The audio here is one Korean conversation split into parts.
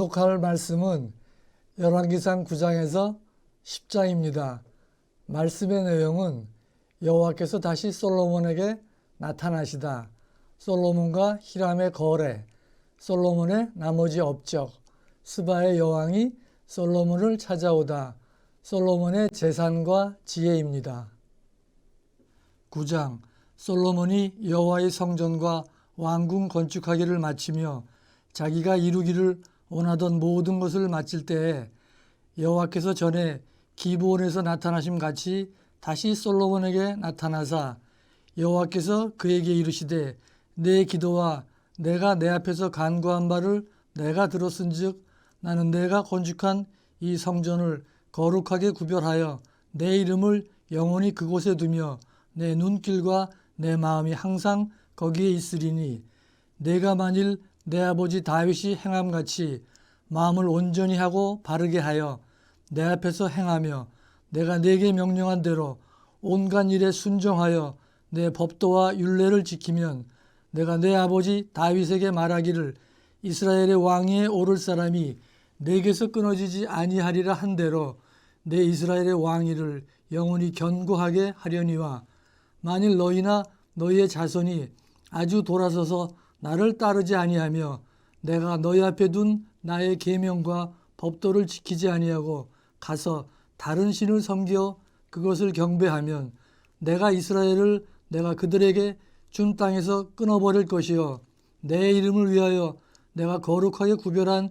낭독할 말씀은 열왕기상 9장에서 10장입니다. 말씀의 내용은 여호와께서 다시 솔로몬에게 나타나시다. 솔로몬과 히람의 거래, 솔로몬의 나머지 업적, 스바의 여왕이 솔로몬을 찾아오다. 솔로몬의 재산과 지혜입니다. 9장 솔로몬이 여호와의 성전과 왕궁 건축하기를 마치며 자기가 이루기를 원하던 모든 것을 마칠 때에 여호와께서 전에 기브온에서 나타나심 같이 다시 솔로몬에게 나타나사 여호와께서 그에게 이르시되 내 기도와 내가 내 앞에서 간구한 바를 내가 들었은즉 나는 내가 건축한 이 성전을 거룩하게 구별하여 내 이름을 영원히 그곳에 두며 내 눈길과 내 마음이 항상 거기에 있으리니 내가 만일 내 아버지 다윗이 행함 같이 마음을 온전히 하고 바르게 하여 내 앞에서 행하며 내가 내게 명령한 대로 온갖 일에 순종하여 내 법도와 율례를 지키면 내가 내 아버지 다윗에게 말하기를 이스라엘의 왕위에 오를 사람이 내게서 끊어지지 아니하리라 한 대로 내 이스라엘의 왕위를 영원히 견고하게 하려니와 만일 너희나 너희의 자손이 아주 돌아서서 나를 따르지 아니하며 내가 너희 앞에 둔 나의 계명과 법도를 지키지 아니하고 가서 다른 신을 섬겨 그것을 경배하면 내가 이스라엘을 내가 그들에게 준 땅에서 끊어버릴 것이요. 내 이름을 위하여 내가 거룩하게 구별한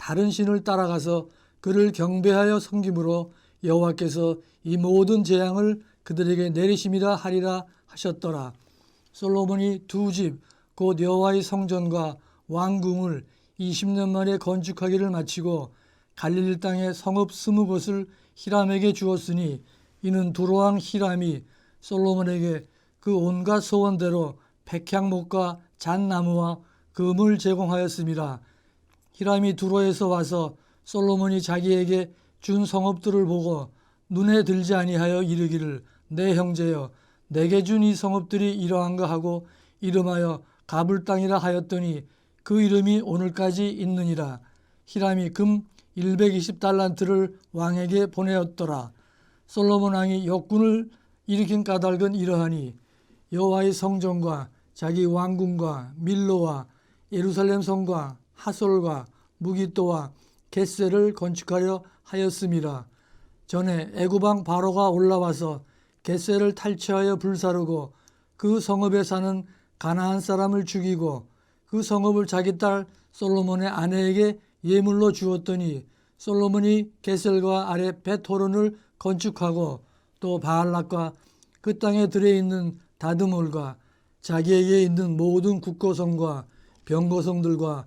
다른 신을 따라가서 그를 경배하여 섬김으로 여호와께서 이 모든 재앙을 그들에게 내리심이라 하리라 하셨더라. 솔로몬이 두 집 곧 여호와의 성전과 왕궁을 20년 만에 건축하기를 마치고 갈릴리 땅에 성읍 스무 곳을 히람에게 주었으니 이는 두로왕 히람이 솔로몬에게 그 온갖 소원대로 백향목과 잣나무와 금을 제공하였습니다. 히람이 두로에서 와서 솔로몬이 자기에게 준 성읍들을 보고 눈에 들지 아니하여 이르기를 내 형제여 내게 준 이 성읍들이 이러한가 하고 이름하여 가불 땅이라 하였더니 그 이름이 오늘까지 있느니라. 히람이 금 120달란트를 왕에게 보내었더라. 솔로몬 왕이 역군을 일으킨 까닭은 이러하니 여호와의 성전과 자기 왕궁과 밀로와 예루살렘 성과 하솔과 무기또와 겟세를 건축하려 하였음이라. 전에 애구방 바로가 올라와서 겟세를 탈취하여 불사르고 그 성읍에 사는 가나안 사람을 죽이고 그 성읍을 자기 딸 솔로몬의 아내에게 예물로 주었더니 솔로몬이 게셀과 아래 베토론을 건축하고 또 바알락과 그 땅에 들어있는 다드몰과 자기에게 있는 모든 국고성과 병거성들과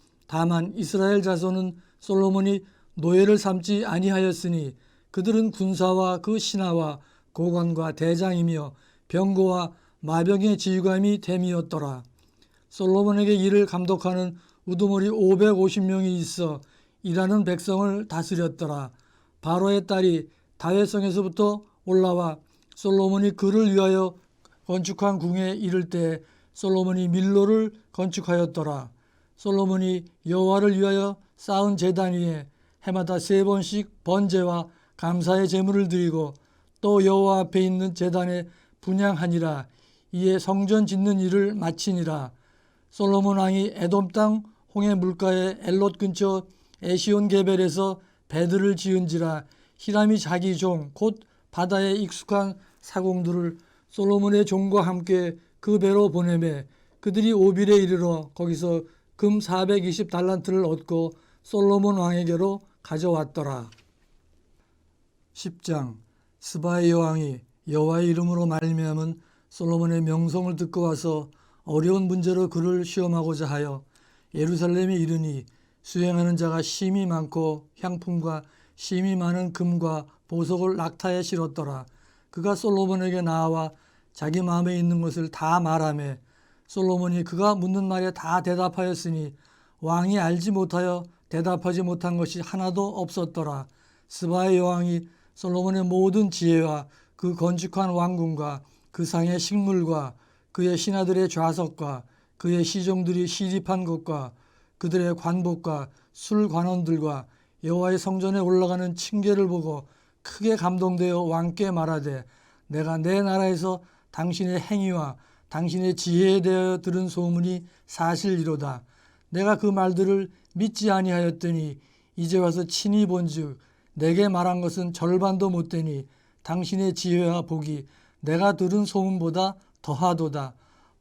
다만 이스라엘 자손은 솔로몬이 노예를 삼지 아니하였으니 그들은 군사와 그 신하와 고관과 대장이며 병거와 마병의 지휘관이 됨이었더라. 솔로몬에게 이를 감독하는 우두머리 550명이 있어 일하는 백성을 다스렸더라. 바로의 딸이 다윗성에서부터 올라와 솔로몬이 그를 위하여 건축한 궁에 이를 때 솔로몬이 밀로를 건축하였더라. 솔로몬이 여호와를 위하여 쌓은 제단 위에 해마다 세 번씩 번제와 감사의 제물을 드리고 또 여호와 앞에 있는 제단에 분양하니라. 이에 성전 짓는 일을 마치니라. 솔로몬 왕이 에돔 땅 홍해 물가의 엘롯 근처 에시온 게벨에서 배들을 지은지라 히람이 자기 종 곧 바다에 익숙한 사공들을 솔로몬의 종과 함께 그 배로 보내매 그들이 오빌에 이르러 거기서 금 420달란트를 얻고 솔로몬 왕에게로 가져왔더라. 10장 스바의 여왕이 여호와의 이름으로 말미암은 솔로몬의 명성을 듣고 와서 어려운 문제로 그를 시험하고자 하여 예루살렘에 이르니 수행하는 자가 심히 많고 향품과 심히 많은 금과 보석을 낙타에 실었더라. 그가 솔로몬에게 나와 자기 마음에 있는 것을 다 말하매 솔로몬이 그가 묻는 말에 다 대답하였으니 왕이 알지 못하여 대답하지 못한 것이 하나도 없었더라. 스바의 여왕이 솔로몬의 모든 지혜와 그 건축한 왕궁과 그 상의 식물과 그의 신하들의 좌석과 그의 시종들이 시립한 것과 그들의 관복과 술 관원들과 여호와의 성전에 올라가는 층계를 보고 크게 감동되어 왕께 말하되 내가 내 나라에서 당신의 행위와 당신의 지혜에 대하여 들은 소문이 사실이로다. 내가 그 말들을 믿지 아니하였더니 이제 와서 친히 본즉 내게 말한 것은 절반도 못 되니 당신의 지혜와 복이 내가 들은 소문보다 더하도다.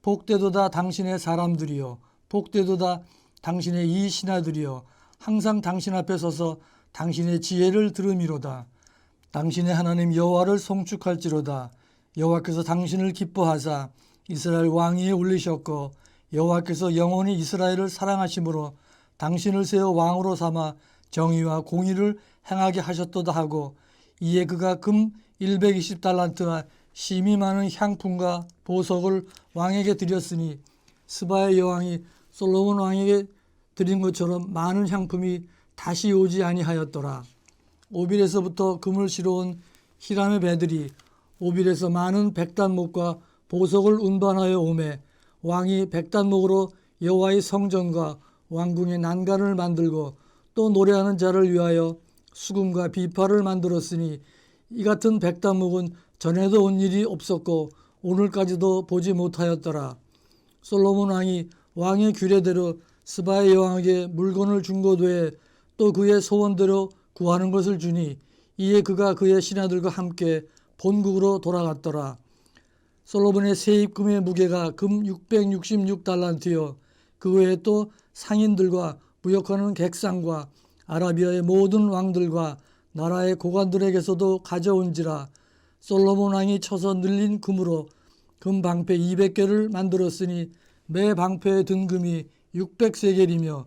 복되도다 당신의 사람들이요 복되도다 당신의 이 신하들이요 항상 당신 앞에 서서 당신의 지혜를 들음이로다. 당신의 하나님 여호와를 송축할지로다. 여호와께서 당신을 기뻐하사 이스라엘 왕위에 올리셨고 여호와께서 영원히 이스라엘을 사랑하심으로 당신을 세워 왕으로 삼아 정의와 공의를 행하게 하셨도다 하고 이에 그가 금 120달란트와 심히 많은 향품과 보석을 왕에게 드렸으니 스바의 여왕이 솔로몬 왕에게 드린 것처럼 많은 향품이 다시 오지 아니하였더라. 오빌에서부터 금을 실어온 히람의 배들이 오빌에서 많은 백단목과 보석을 운반하여 오매 왕이 백단목으로 여호와의 성전과 왕궁의 난간을 만들고 또 노래하는 자를 위하여 수금과 비파를 만들었으니 이 같은 백단목은 전에도 온 일이 없었고 오늘까지도 보지 못하였더라. 솔로몬 왕이 왕의 규례대로 스바의 여왕에게 물건을 준 것 외에 또 그의 소원대로 구하는 것을 주니 이에 그가 그의 신하들과 함께 본국으로 돌아갔더라. 솔로몬의 세입금의 무게가 금 666달란트요. 그 외에 또 상인들과 무역하는 객상과 아라비아의 모든 왕들과 나라의 고관들에게서도 가져온지라 솔로몬 왕이 쳐서 늘린 금으로 금 방패 200개를 만들었으니 매 방패에 든 금이 600세겔이며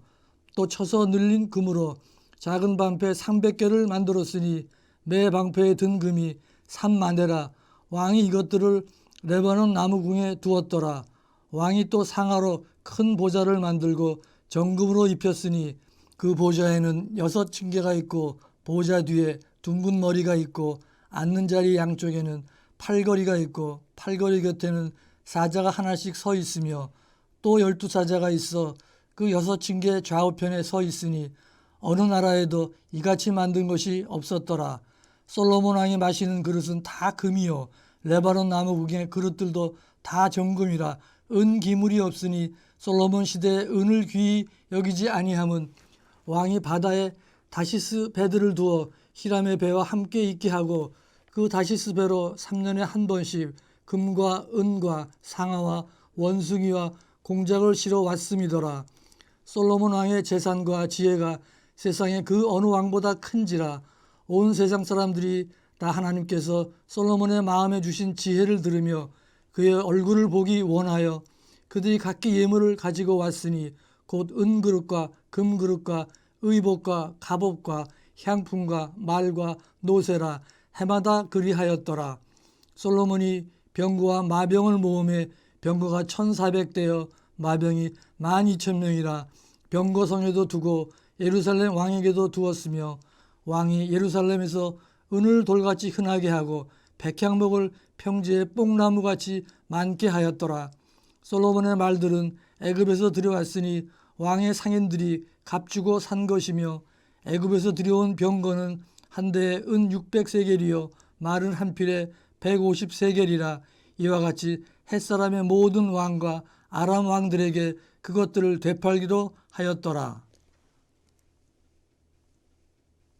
또 쳐서 늘린 금으로 작은 방패 300개를 만들었으니 매 방패에 든 금이 3만대라 왕이 이것들을 레바논 나무궁에 두었더라 왕이 또 상하로 큰 보좌를 만들고 정금으로 입혔으니 그 보좌에는 여섯 층계가 있고 보좌 뒤에 둥근 머리가 있고 앉는 자리 양쪽에는 팔걸이가 있고 팔걸이 곁에는 사자가 하나씩 서 있으며 또 열두 사자가 있어 그 여섯 층계 좌우편에 서 있으니 어느 나라에도 이같이 만든 것이 없었더라. 솔로몬 왕이 마시는 그릇은 다 금이요 레바논 나무국의 그릇들도 다 정금이라 은 기물이 없으니 솔로몬 시대에 은을 귀히 여기지 아니함은 왕이 바다에 다시스 배들을 두어 히람의 배와 함께 있게 하고 그 다시스 배로 3년에 한 번씩 금과 은과 상아와 원숭이와 공작을 실어 왔음이더라. 솔로몬 왕의 재산과 지혜가 세상에 그 어느 왕보다 큰지라 온 세상 사람들이 다 하나님께서 솔로몬의 마음에 주신 지혜를 들으며 그의 얼굴을 보기 원하여 그들이 각기 예물을 가지고 왔으니 곧 은그릇과 금그릇과 의복과 갑옷과 향품과 말과 노새라 해마다 그리하였더라. 솔로몬이 병거와 마병을 모음에 병거가 천사백대여 마병이 만 이천 명이라 병거성에도 두고 예루살렘 왕에게도 두었으며 왕이 예루살렘에서 은을 돌같이 흔하게 하고 백향목을 평지에 뽕나무같이 많게 하였더라. 솔로몬의 말들은 애굽에서 들여왔으니 왕의 상인들이 값주고 산 것이며 애굽에서 들여온 병거는 한 대에 은 600세겔이요 말은 한 필에 150세겔이라 이와 같이 햇사람의 모든 왕과 아람 왕들에게 그것들을 되팔기도 하였더라.